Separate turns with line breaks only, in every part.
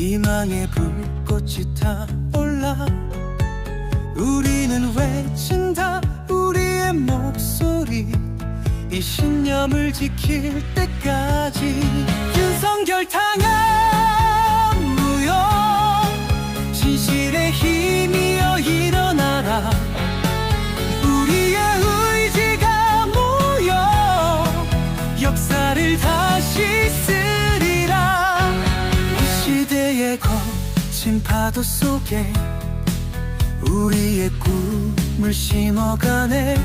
희망의 불꽃이 타올라. 우리는 외친다 우리의 목소리. 이 신념을 지킬 때까지 윤석열 당한 무용. 진실 거친 파도 속에 우리의 꿈을 심어가네.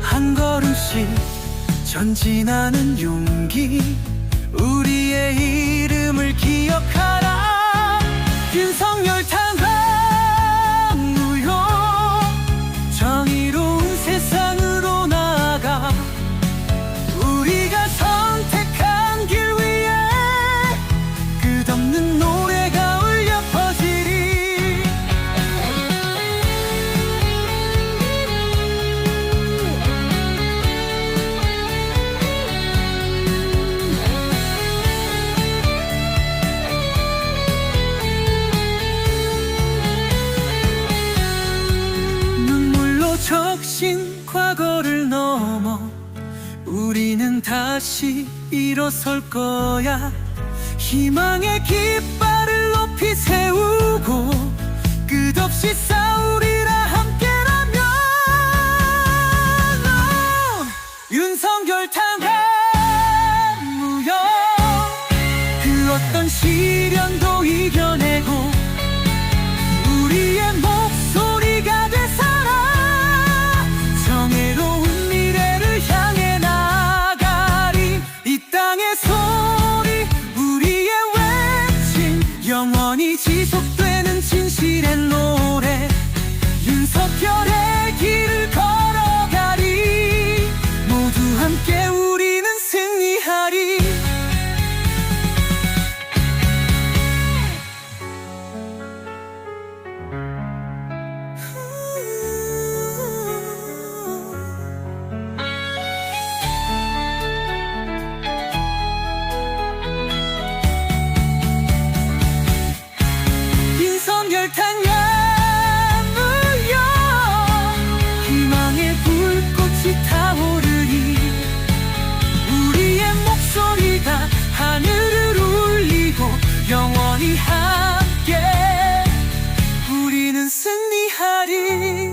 한 걸음씩 전진하는 용기 우리의 이름을 기억하라. 윤석열 적신 과거를 넘어 우리는 다시 일어설 거야. 희망의 깃발을 높이 세우고 끝없이 싸우리라 함께라면. 어, 윤석열 타 계속되는 진실의 노래. 윤석열이 하리.